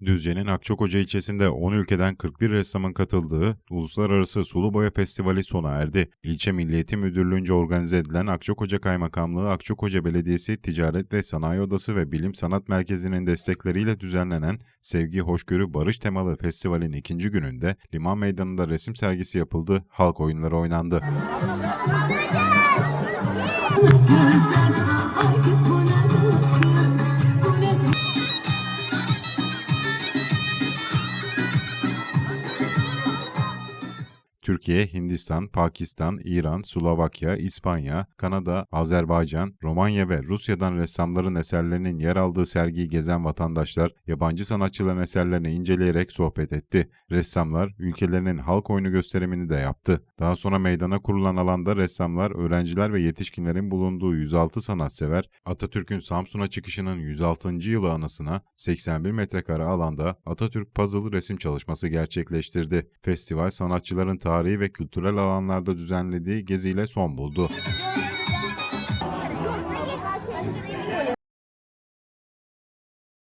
Düzce'nin Akçakoca ilçesinde 10 ülkeden 41 ressamın katıldığı Uluslararası Sulu Boya Festivali sona erdi. İlçe Milli Eğitim Müdürlüğü'nce organize edilen Akçakoca Kaymakamlığı, Akçakoca Belediyesi, Ticaret ve Sanayi Odası ve Bilim Sanat Merkezi'nin destekleriyle düzenlenen Sevgi, Hoşgörü, Barış temalı festivalin ikinci gününde Liman Meydanı'nda resim sergisi yapıldı, halk oyunları oynandı. Türkiye, Hindistan, Pakistan, İran, Slovakya, İspanya, Kanada, Azerbaycan, Romanya ve Rusya'dan ressamların eserlerinin yer aldığı sergiyi gezen vatandaşlar, yabancı sanatçıların eserlerini inceleyerek sohbet etti. Ressamlar, ülkelerinin halk oyunu gösterimini de yaptı. Daha sonra meydana kurulan alanda ressamlar, öğrenciler ve yetişkinlerin bulunduğu 106 sanatsever, Atatürk'ün Samsun'a çıkışının 106. yılı anısına 81 metrekare alanda Atatürk Puzzle resim çalışması gerçekleştirdi. Festival sanatçıların tarihi ve kültürel alanlarda düzenlediği geziyle son buldu.